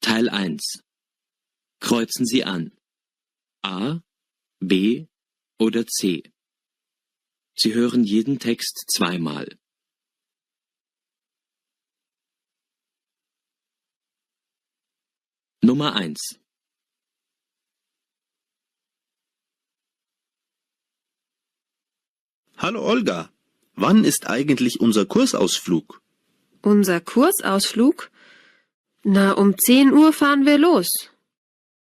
Teil 1 Kreuzen Sie an. A, B oder C. Sie hören jeden Text zweimal. Nummer 1 Hallo Olga, wann ist eigentlich unser Kursausflug? Unser Kursausflug? Na, um 10 Uhr fahren wir los.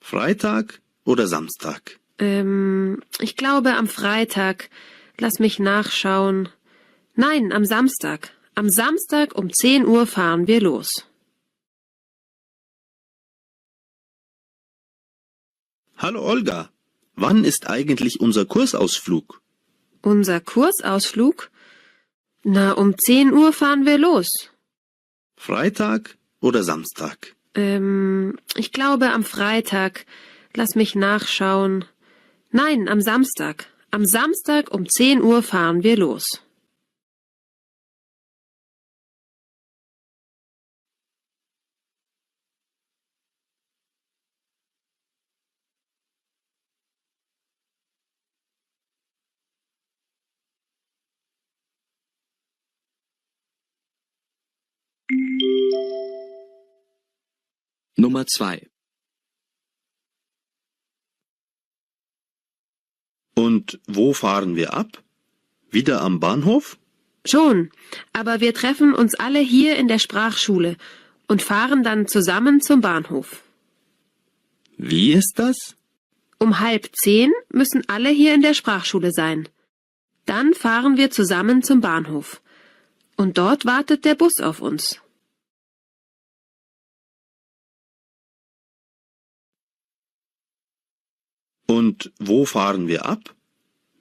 Freitag oder Samstag? Ähm, ich glaube am Freitag. Lass mich nachschauen. Nein, am Samstag. Am Samstag um 10 Uhr fahren wir los. Hallo Olga, wann ist eigentlich unser Kursausflug? Unser Kursausflug? Na, um 10 Uhr fahren wir los. Freitag oder Samstag? Ähm, ich glaube am Freitag. Lass mich nachschauen. Nein, am Samstag. Am Samstag um 10 Uhr fahren wir los. Nummer 2 Und wo fahren wir ab? Wieder am Bahnhof? Schon, aber wir treffen uns alle hier in der Sprachschule und fahren dann zusammen zum Bahnhof. Wie ist das? Um halb zehn müssen alle hier in der Sprachschule sein. Dann fahren wir zusammen zum Bahnhof. Und dort wartet der Bus auf uns. Und wo fahren wir ab?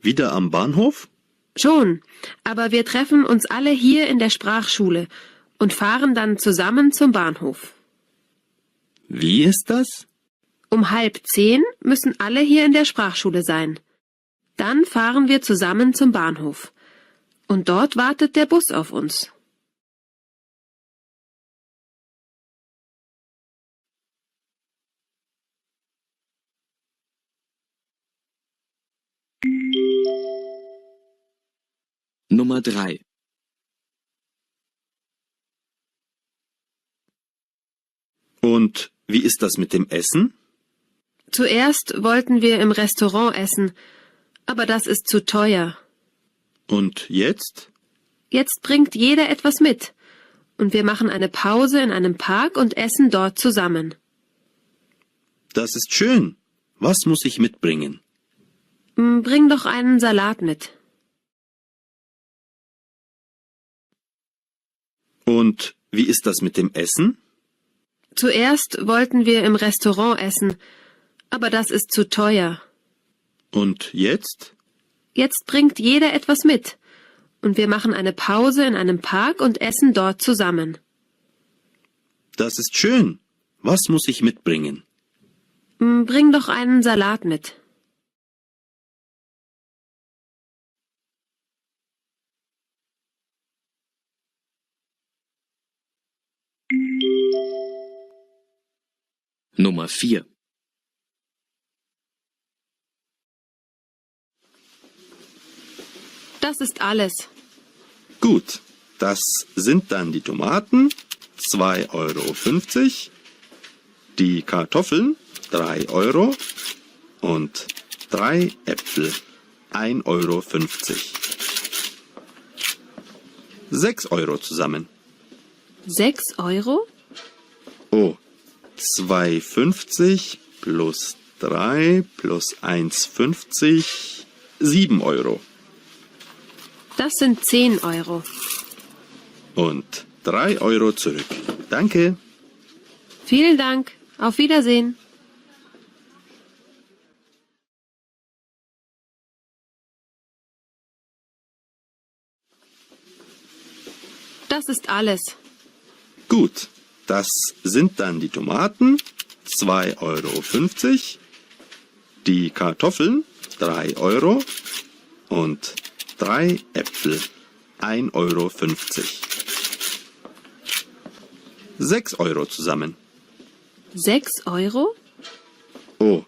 Wieder am Bahnhof? Schon, aber wir treffen uns alle hier in der Sprachschule und fahren dann zusammen zum Bahnhof. Wie ist das? Um halb zehn müssen alle hier in der Sprachschule sein. Dann fahren wir zusammen zum Bahnhof. Und dort wartet der Bus auf uns. Nummer 3 Und wie ist das mit dem Essen? Zuerst wollten wir im Restaurant essen, aber das ist zu teuer. Und jetzt? Jetzt bringt jeder etwas mit. Und wir machen eine Pause in einem Park und essen dort zusammen. Das ist schön. Was muss ich mitbringen? Mm, Bring doch einen Salat mit. Und wie ist das mit dem Essen? Zuerst wollten wir im Restaurant essen, aber das ist zu teuer. Und jetzt? Jetzt bringt jeder etwas mit. Und wir machen eine Pause in einem Park und essen dort zusammen. Das ist schön. Was muss ich mitbringen? Mm, Bring doch einen Salat mit. Nummer 4 Das ist alles. Gut, das sind dann die Tomaten, 2,50 Euro, die Kartoffeln, 3 Euro und drei Äpfel, 1,50 Euro. 6 Euro zusammen. Sechs Euro? Oh, 2,50 plus 3 plus 1,50, 7 Euro. Das sind zehn Euro. Und 3 Euro zurück. Danke. Vielen Dank. Auf Wiedersehen. Das ist alles. Gut, das sind dann die Tomaten, 2,50 Euro, Die Kartoffeln 3 Euro und drei Äpfel 1,50 Euro. 6 Euro zusammen. Sechs Euro? Oh,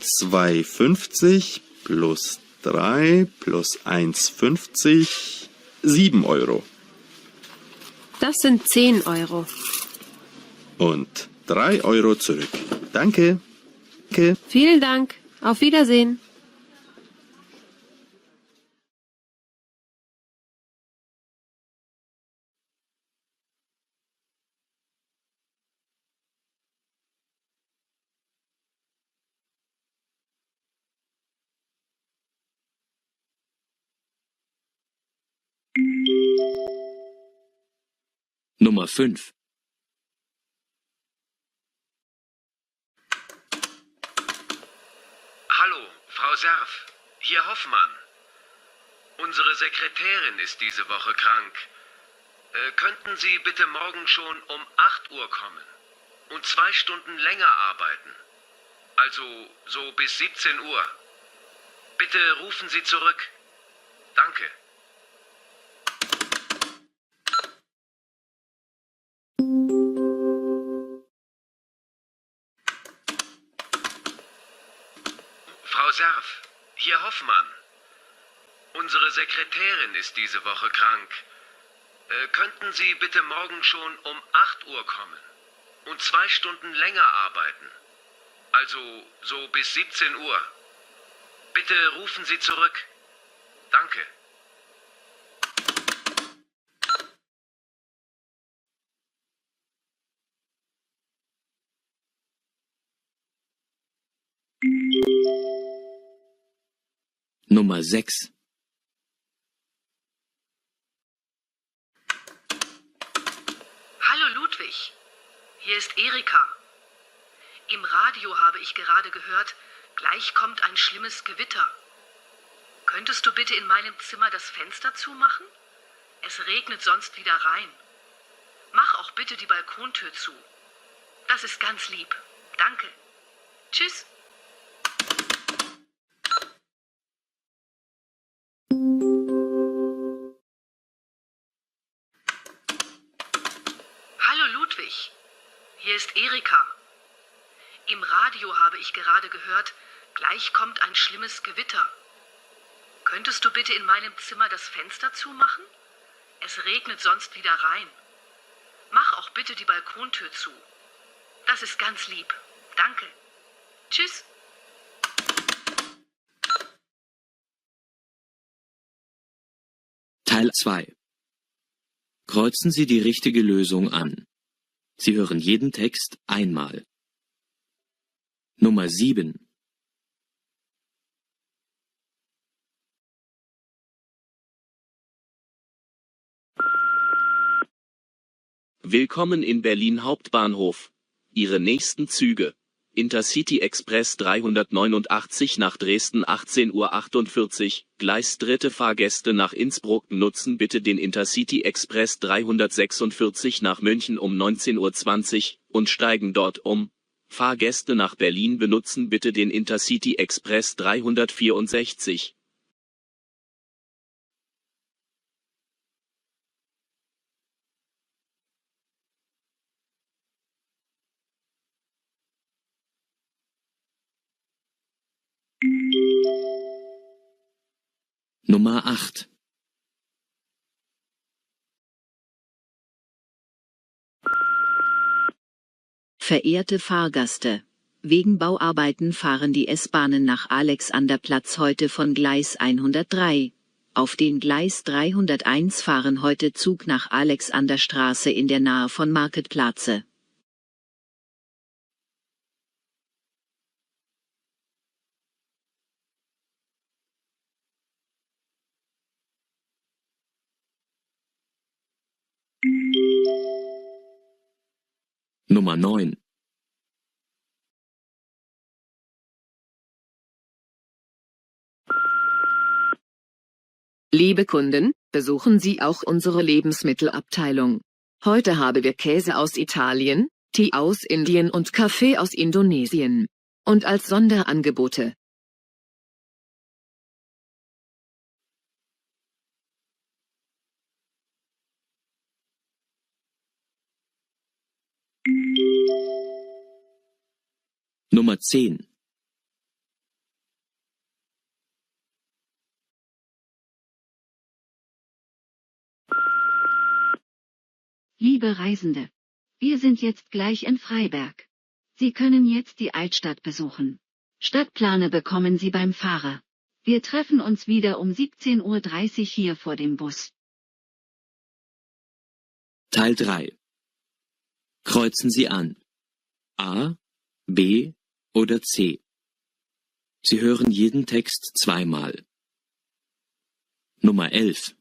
2,50 plus 3 plus 1,50, 7 Euro. Das sind zehn Euro. Und 3 Euro zurück. Danke. Danke. Vielen Dank. Auf Wiedersehen. Nummer 5. Hallo, Frau Serf. Hier Hoffmann. Unsere Sekretärin ist diese Woche krank. Äh, könnten Sie bitte morgen schon um 8 Uhr kommen und zwei Stunden länger arbeiten? Also so bis 17 Uhr. Bitte rufen Sie zurück. Danke. Hoffmann. Unsere Sekretärin ist diese Woche krank. Äh, könnten Sie bitte morgen schon um 8 Uhr kommen und zwei Stunden länger arbeiten? Also so bis 17 Uhr. Bitte rufen Sie zurück. Danke. Nummer 6. Hallo Ludwig, hier ist Erika. Im Radio habe ich gerade gehört, gleich kommt ein schlimmes Gewitter. Könntest du bitte in meinem Zimmer das Fenster zumachen? Es regnet sonst wieder rein. Mach auch bitte die Balkontür zu. Das ist ganz lieb. Danke. Tschüss. Ist Erika. Im Radio habe ich gerade gehört, gleich kommt ein schlimmes Gewitter. Könntest du bitte in meinem Zimmer das Fenster zumachen? Es regnet sonst wieder rein. Mach auch bitte die Balkontür zu. Das ist ganz lieb. Danke. Tschüss. Teil 2. Kreuzen Sie die richtige Lösung an. Sie hören jeden Text einmal. Nummer 7. Willkommen in Berlin Hauptbahnhof. Ihre nächsten Züge. Intercity Express 389 nach Dresden 18.48 Uhr, Gleis dritte Fahrgäste nach Innsbruck nutzen bitte den Intercity Express 346 nach München um 19.20 Uhr und steigen dort um. Fahrgäste nach Berlin benutzen bitte den Intercity Express 364. Nummer 8. Verehrte Fahrgäste, wegen Bauarbeiten fahren die S-Bahnen nach Alexanderplatz heute von Gleis 103. Auf den Gleis 301 fahren heute Zug nach Alexanderstraße in der Nähe von Marketplatze. Nummer 9. Liebe Kunden, besuchen Sie auch unsere Lebensmittelabteilung. Heute haben wir Käse aus Italien, Tee aus Indien und Kaffee aus Indonesien. Und als Sonderangebote Nummer 10. Liebe Reisende, wir sind jetzt gleich in Freiberg. Sie können jetzt die Altstadt besuchen. Stadtplane bekommen Sie beim Fahrer. Wir treffen uns wieder um 17.30 Uhr hier vor dem Bus. Teil 3. Kreuzen Sie an. A, B oder C. Sie hören jeden Text zweimal. Nummer 11.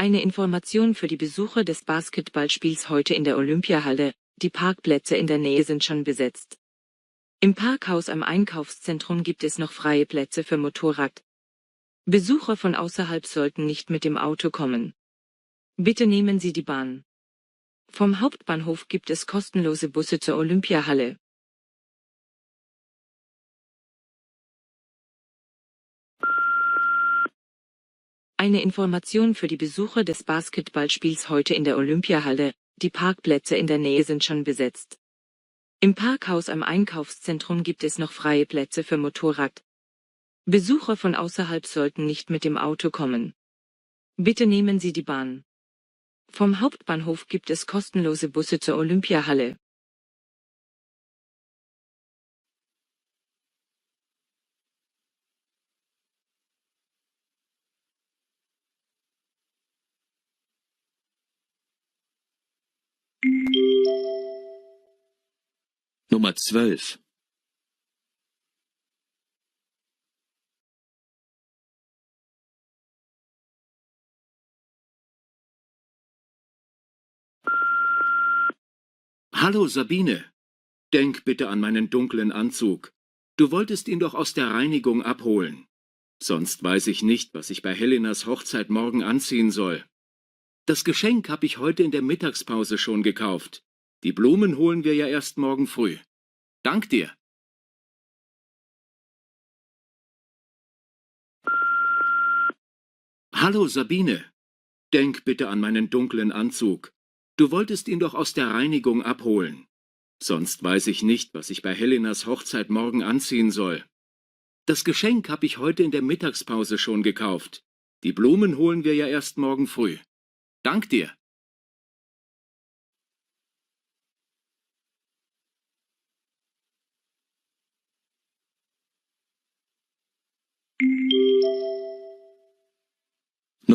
Eine Information für die Besucher des Basketballspiels heute in der Olympiahalle, die Parkplätze in der Nähe sind schon besetzt. Im Parkhaus am Einkaufszentrum gibt es noch freie Plätze für Motorrad. Besucher von außerhalb sollten nicht mit dem Auto kommen. Bitte nehmen Sie die Bahn. Vom Hauptbahnhof gibt es kostenlose Busse zur Olympiahalle. Eine Information für die Besucher des Basketballspiels heute in der Olympiahalle, die Parkplätze in der Nähe sind schon besetzt. Im Parkhaus am Einkaufszentrum gibt es noch freie Plätze für Motorrad. Besucher von außerhalb sollten nicht mit dem Auto kommen. Bitte nehmen Sie die Bahn. Vom Hauptbahnhof gibt es kostenlose Busse zur Olympiahalle. Nummer 12. Hallo Sabine. Denk bitte an meinen dunklen Anzug. Du wolltest ihn doch aus der Reinigung abholen. Sonst weiß ich nicht, was ich bei Helenas Hochzeit morgen anziehen soll. Das Geschenk habe ich heute in der Mittagspause schon gekauft. Die Blumen holen wir ja erst morgen früh. Dank dir. Hallo Sabine. Denk bitte an meinen dunklen Anzug. Du wolltest ihn doch aus der Reinigung abholen. Sonst weiß ich nicht, was ich bei Helenas Hochzeit morgen anziehen soll. Das Geschenk habe ich heute in der Mittagspause schon gekauft. Die Blumen holen wir ja erst morgen früh. Dank dir.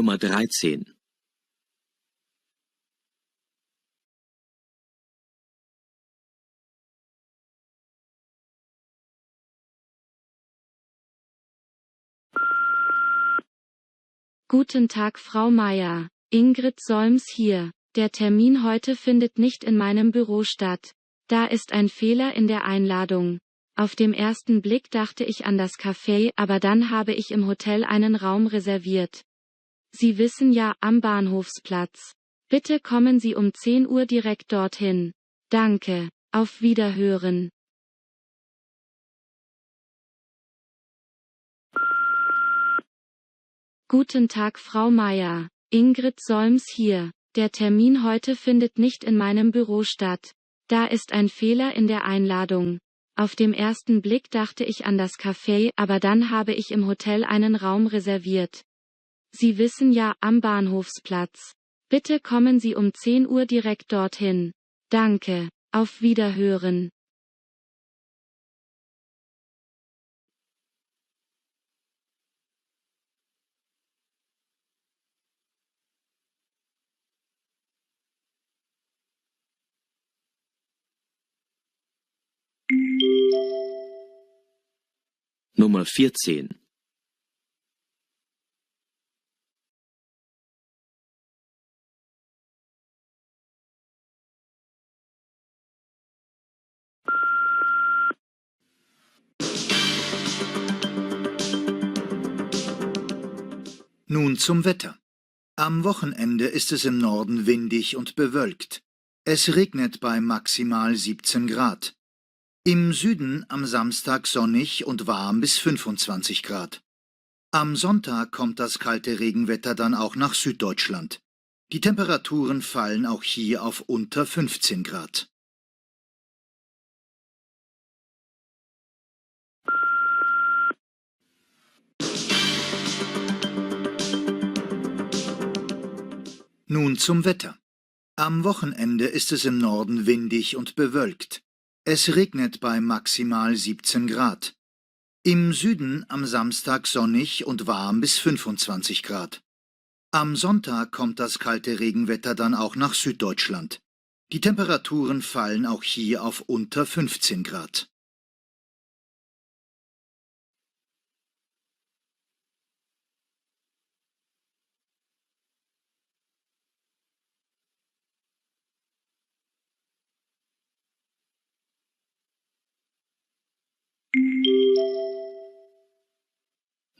Nummer 13. Guten Tag, Frau Meier. Ingrid Solms hier. Der Termin heute findet nicht in meinem Büro statt. Da ist ein Fehler in der Einladung. Auf dem ersten Blick dachte ich an das Café, aber dann habe ich im Hotel einen Raum reserviert. Sie wissen ja, am Bahnhofsplatz. Bitte kommen Sie um 10 Uhr direkt dorthin. Danke. Auf Wiederhören. Guten Tag, Frau Meier. Ingrid Solms hier. Der Termin heute findet nicht in meinem Büro statt. Da ist ein Fehler in der Einladung. Auf dem ersten Blick dachte ich an das Café, aber dann habe ich im Hotel einen Raum reserviert. Sie wissen ja, am Bahnhofsplatz. Bitte kommen Sie um 10 Uhr direkt dorthin. Danke. Auf Wiederhören. Nummer 14. Nun zum Wetter. Am Wochenende ist es im Norden windig und bewölkt. Es regnet bei maximal 17 Grad. Im Süden am Samstag sonnig und warm bis 25 Grad. Am Sonntag kommt das kalte Regenwetter dann auch nach Süddeutschland. Die Temperaturen fallen auch hier auf unter 15 Grad. Nun zum Wetter. Am Wochenende ist es im Norden windig und bewölkt. Es regnet bei maximal 17 Grad. Im Süden am Samstag sonnig und warm bis 25 Grad. Am Sonntag kommt das kalte Regenwetter dann auch nach Süddeutschland. Die Temperaturen fallen auch hier auf unter 15 Grad.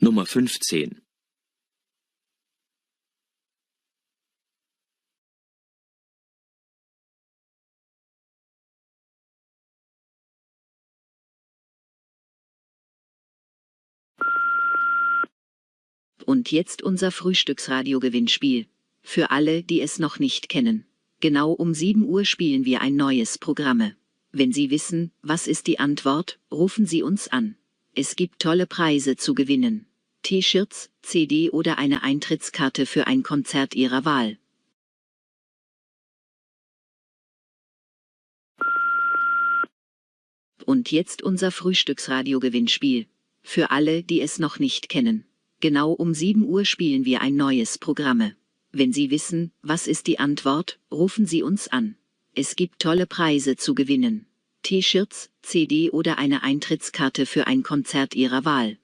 Nummer 15. Und jetzt unser Frühstücksradio-Gewinnspiel. Für alle, die es noch nicht kennen. Genau um 7 Uhr spielen wir ein neues Programme. Wenn Sie wissen, was ist die Antwort, rufen Sie uns an. Es gibt tolle Preise zu gewinnen. T-Shirts, CD oder eine Eintrittskarte für ein Konzert Ihrer Wahl. Und jetzt unser Frühstücksradio-Gewinnspiel. Für alle, die es noch nicht kennen. Genau um 7 Uhr spielen wir ein neues Programme. Wenn Sie wissen, was ist die Antwort, rufen Sie uns an. Es gibt tolle Preise zu gewinnen. T-Shirts, CD oder eine Eintrittskarte für ein Konzert Ihrer Wahl.